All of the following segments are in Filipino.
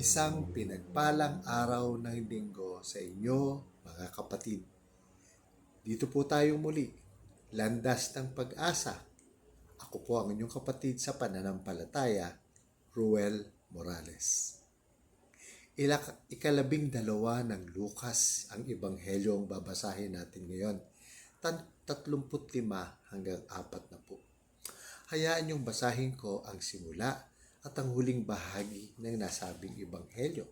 Isang pinagpalang araw ng linggo sa inyo, mga kapatid. Dito po tayo muli, landas ng pag-asa. Ako po ang inyong kapatid sa pananampalataya, Ruel Morales. Ilak- ikalabing dalawa ng Lucas ang ebanghelyo ang babasahin natin ngayon. Tan 35 hanggang 4 na po. Hayaan yung basahin ko ang simula at ang huling bahagi ng nasabing ebanghelyo.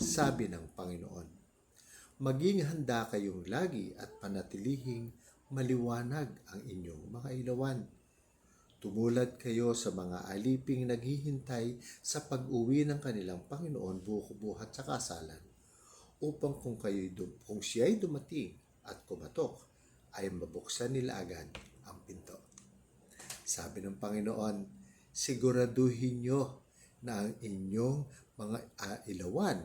Sabi ng Panginoon, Maging handa kayong lagi at panatilihing maliwanag ang inyong mga ilawan. Tumulad kayo sa mga aliping naghihintay sa pag-uwi ng kanilang Panginoon buhat sa kasalan, upang kung, kayo'y dum- kung siya'y dumating at kumatok, ay mabuksan nila agad ang pinto. Sabi ng Panginoon, siguraduhin nyo na ang inyong mga ah, ilawan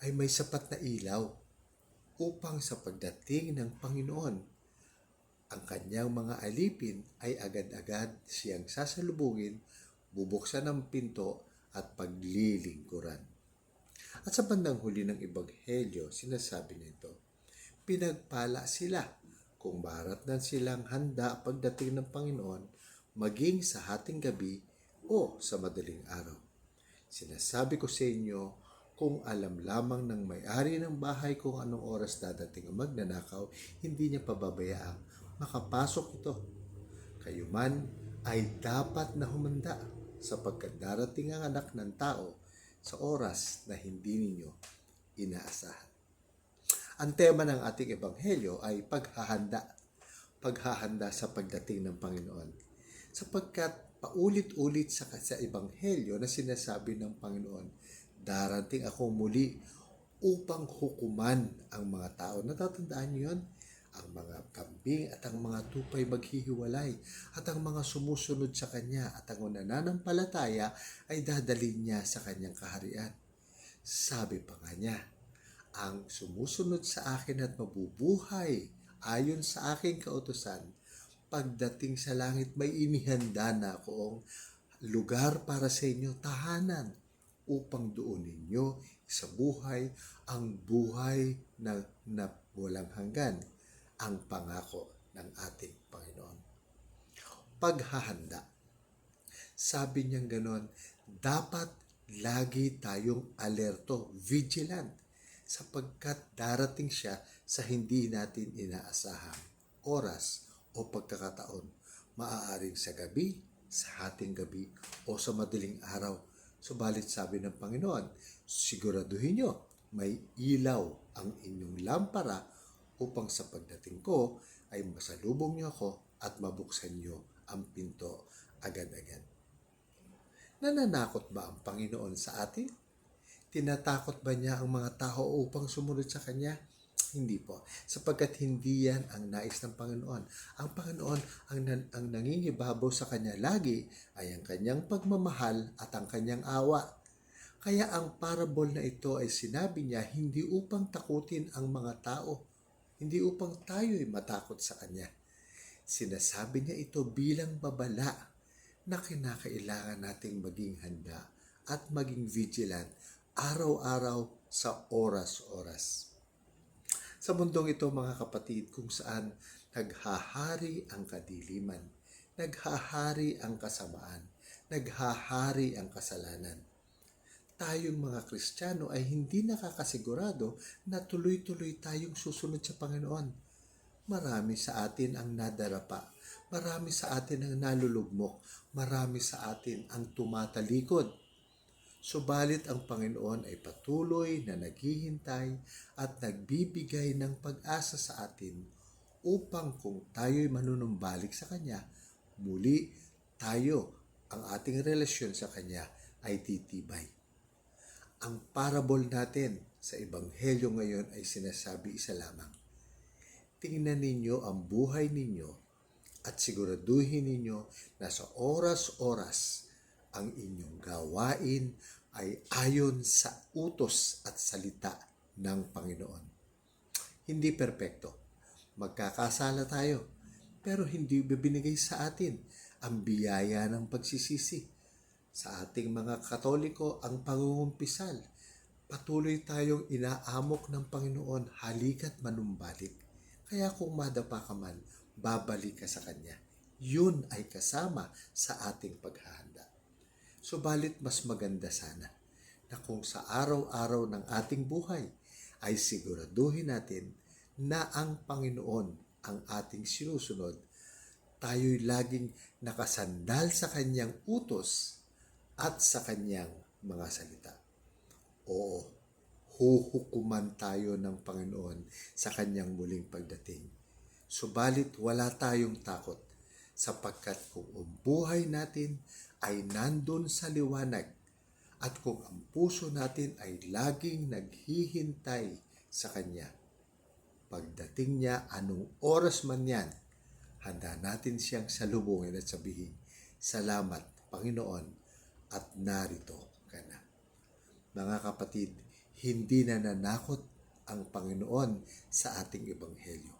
ay may sapat na ilaw upang sa pagdating ng Panginoon, ang kanyang mga alipin ay agad-agad siyang sasalubungin, bubuksan ang pinto at paglilingkuran. At sa bandang huli ng Ebanghelyo, sinasabi nito, pinagpala sila kung maratnan silang handa pagdating ng Panginoon, maging sa hating gabi o sa madaling araw. Sinasabi ko sa inyo, kung alam lamang ng may-ari ng bahay kung anong oras dadating ang magnanakaw, hindi niya pababayaang makapasok ito. Kayo man ay dapat na humanda sapagkat darating ang anak ng tao sa oras na hindi ninyo inaasahan. Ang tema ng ating ebanghelyo ay paghahanda. Paghahanda sa pagdating ng Panginoon. Sapagkat paulit-ulit sa, sa ebanghelyo na sinasabi ng Panginoon, darating ako muli upang hukuman ang mga tao. Natatandaan niyo yun? Ang mga kambing at ang mga tupay maghihiwalay at ang mga sumusunod sa Kanya at ang nananampalataya ay dadalhin niya sa Kanyang kaharian. Sabi pa nga niya, ang sumusunod sa akin at mabubuhay ayon sa aking kautosan, pagdating sa langit may inihanda na akong lugar para sa inyo, tahanan, upang doon ninyo sa buhay ang buhay na, na walang hanggan, ang pangako ng ating Panginoon. Paghahanda. Sabi niyang ganon, dapat lagi tayong alerto, vigilant, sapagkat darating siya sa hindi natin inaasahang oras o pagkakataon. Maaaring sa gabi, sa hating gabi, o sa madaling araw. Subalit sabi ng Panginoon, siguraduhin nyo, may ilaw ang inyong lampara upang sa pagdating ko ay masalubong niyo ako at mabuksan niyo ang pinto agad-agad. Nananakot ba ang Panginoon sa atin? Tinatakot ba niya ang mga tao upang sumunod sa Kanya? Hindi po. Sapagkat hindi yan ang nais ng Panginoon. Ang Panginoon, ang, nan- ang nangingibabaw sa Kanya lagi ay ang Kanyang pagmamahal at ang Kanyang awa. Kaya ang parable na ito ay sinabi niya hindi upang takutin ang mga tao, hindi upang tayo'y matakot sa Kanya. Sinasabi niya ito bilang babala na kinakailangan nating maging handa at maging vigilant araw-araw sa oras-oras. Sa mundong ito mga kapatid kung saan naghahari ang kadiliman, naghahari ang kasamaan, naghahari ang kasalanan. Tayong mga Kristiyano ay hindi nakakasigurado na tuloy-tuloy tayong susunod sa Panginoon. Marami sa atin ang nadarapa, marami sa atin ang nalulugmok, marami sa atin ang tumatalikod. Subalit ang Panginoon ay patuloy na naghihintay at nagbibigay ng pag-asa sa atin upang kung tayo'y manunumbalik sa Kanya, muli tayo, ang ating relasyon sa Kanya ay titibay. Ang parable natin sa Ebanghelyo ngayon ay sinasabi isa lamang. Tingnan ninyo ang buhay ninyo at siguraduhin ninyo na sa oras-oras ang inyong gawain ay ayon sa utos at salita ng Panginoon. Hindi perpekto. Magkakasala tayo, pero hindi binigay sa atin ang biyaya ng pagsisisi Sa ating mga Katoliko, ang pangungumpisal. Patuloy tayong inaamok ng Panginoon, halika't manumbalik. Kaya kung madapa ka man, babalik ka sa Kanya. Yun ay kasama sa ating paghahanda. Subalit mas maganda sana na kung sa araw-araw ng ating buhay ay siguraduhin natin na ang Panginoon ang ating sinusunod, tayo'y laging nakasandal sa Kanyang utos at sa Kanyang mga salita. Oo, huhukuman tayo ng Panginoon sa Kanyang muling pagdating. Subalit wala tayong takot sapagkat kung buhay natin ay nandun sa liwanag at kung ang puso natin ay laging naghihintay sa Kanya, pagdating niya anong oras man yan, handa natin siyang salubungin at sabihin, Salamat, Panginoon, at narito ka na. Mga kapatid, hindi na nanakot ang Panginoon sa ating Ebanghelyo.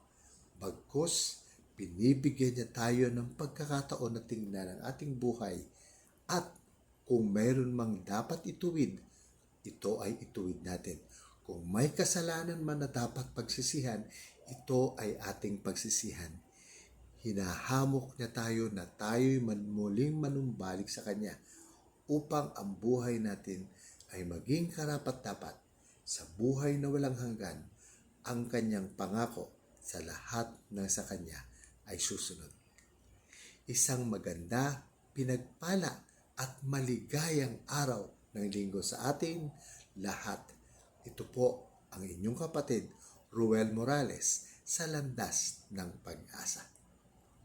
Bagkus, binibigyan niya tayo ng pagkakataon na tingnan ang ating buhay at kung mayroon mang dapat ituwid, ito ay ituwid natin. Kung may kasalanan man na dapat pagsisihan, ito ay ating pagsisihan. Hinahamok niya tayo na tayo'y muling manumbalik sa Kanya upang ang buhay natin ay maging karapat-dapat sa buhay na walang hanggan ang Kanyang pangako sa lahat ng sa Kanya ay susunod. Isang maganda, pinagpala at maligayang araw ng linggo sa atin lahat. Ito po ang inyong kapatid, Ruel Morales, sa landas ng pag-asa.